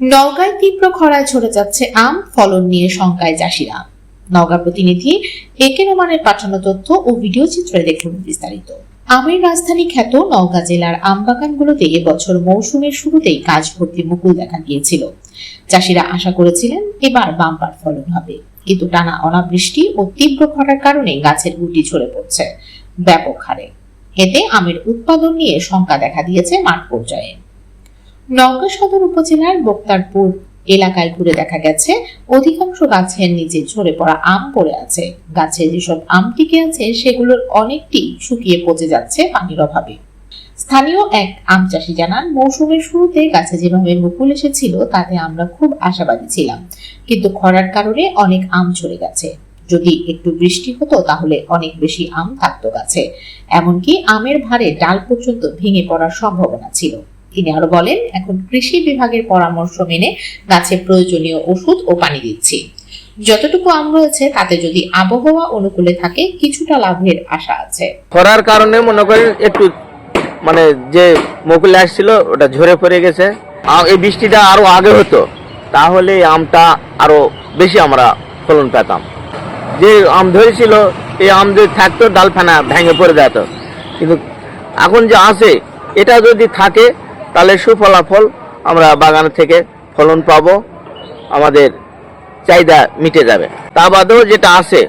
নওগাঁয় তীব্র খরায় ঝরে যাচ্ছে আম, ফলন নিয়ে শঙ্কায় চাষিরা। নওগাঁ প্রতিনিধি একে রোমানের পাঠানো তথ্য ও ভিডিও চিত্রে দেখুন বিস্তারিত। আমের রাজধানী খ্যাত নওগাঁ জেলার আম বাগানগুলোতে এবছর মৌসুমের শুরুতেই কাজ ভর্তি মুকুল দেখা গিয়েছিল চাষিরা আশা করেছিলেন এবার বাম্পার ফলন হবে। কিন্তু টানা অনাবৃষ্টি ও তীব্র খরার কারণে গাছের গুটি ঝরে পড়ছে। ব্যাপক হারে। এতে আমের উৎপাদন নিয়ে শঙ্কা দেখা দিয়েছে মাঠ পর্যায়ে। নওগাঁ সদর উপজেলার বক্তারপুর এলাকায় ঘুরে দেখা গেছে, অধিকাংশ গাছের নিচে ঝরে পড়া আম পড়ে আছে। গাছে যেসব আম টিকে আছে, সেগুলোর অনেকটি শুকিয়ে পচে যাচ্ছে পানির অভাবে। স্থানীয় এক আম চাষি জানান, মৌসুমের শুরুতে গাছে যেভাবে মুকুল এসেছিল, তাতে আমরা খুব আশাবাদী ছিলাম। কিন্তু খরার কারণে অনেক আম ঝরে গেছে। যদি একটু বৃষ্টি হতো, তাহলে অনেক বেশি আম থাকতো গাছে। এমনকি আমের ভারে ডাল পর্যন্ত ভেঙে পড়ার সম্ভাবনা ছিল। তিনি আরও বলেন, এখন কৃষি বিভাগের পরামর্শ মেনে গাছে প্রয়োজনীয় ওষুধ ও পানি দিচ্ছি। যতটুকু আম রয়েছে, তাতে যদি আবহাওয়া অনুকূলে থাকে, কিছুটা লাভের আশা আছে। খরার কারণে মনে করেন একটু মানে যে মুকুল আসছিল, ওটা ঝরে পড়ে গেছে। এই বৃষ্টিটা আরও আগে হতো, তাহলে আমটা আরও বেশি আমরা ফলন পেতাম। যে আম ধরেছিল, এই আম যদি থাকতো, ডালফানা ভেঙে পড়ে যেত। কিন্তু এখন যে আসে এটা যদি থাকে তাহলে সুফলাফল আমরা বাগান থেকে ফলন পাব, আমাদের চাহিদা মিটে যাবে। তা বাদেও যেটা আছে,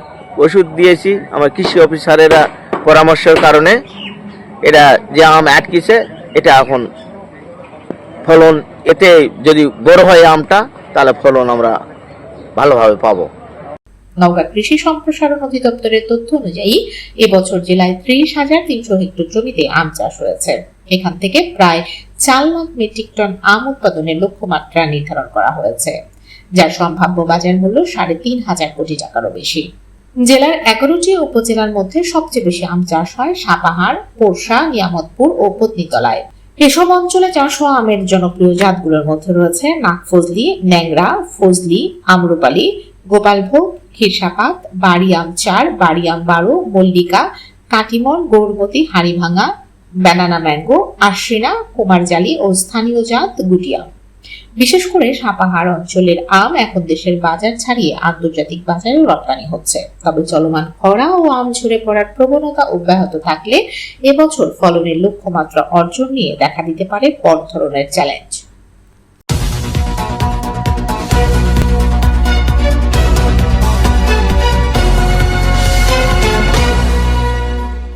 ওষুধ দিয়েছি, আমার কৃষি অফিসারেরা পরামর্শের কারণে। এটা যে আম আটকিছে, এটা এখন ফলন, এতে যদি বড় হয় আমটা, তাহলে ফলন আমরা ভালোভাবে পাবো। নওগাঁ কৃষি সম্প্রসারণ অধিদপ্তরের তথ্য অনুযায়ী, এবছর জেলায় ত্রিশ হাজার তিনশো হেক্টর জমিতে আম চাষ হয়েছে। এখান থেকে প্রায় চার লাখ মেট্রিক টন আম উৎপাদনের লক্ষ্যমাত্রা নির্ধারণ করা হয়েছে, যার সম্ভাব্য বাজার মূল্য সাড়ে তিন হাজার কোটি টাকারও বেশি। জেলার এগারোটি উপজেলার মধ্যে সবচেয়ে বেশি আম চাষ হয় সাপাহার, পোরশা, নিয়ামতপুর ও পত্নীতলায়। এসব অঞ্চলে চাষ হওয়া আমের জনপ্রিয় জাতগুলোর মধ্যে রয়েছে নাগফজলি, ন্যাংরা, ফজলি, আমরুপালি, গোপালভোগ, ক্ষীরসাপাত আম চার বাড়িয়াম বারো, মল্লিকা, কাটিমন, গৌরমতি, হাড়িভাঙা ব্যানানা ম্যাঙ্গো আশ্বিনা কুমারজালি ও স্থানীয় জাত গুটিয়া। বিশেষ করে সাপাহার অঞ্চলের আম এখন দেশের বাজার ছাড়িয়ে আন্তর্জাতিক বাজারেও রপ্তানি হচ্ছে। তবে চলমান খরা ও আম ঝরে পড়ার প্রবণতা অব্যাহত থাকলে এবছর ফলনের লক্ষ্যমাত্রা অর্জন নিয়ে দেখা দিতে পারে বড় ধরনের চ্যালেঞ্জ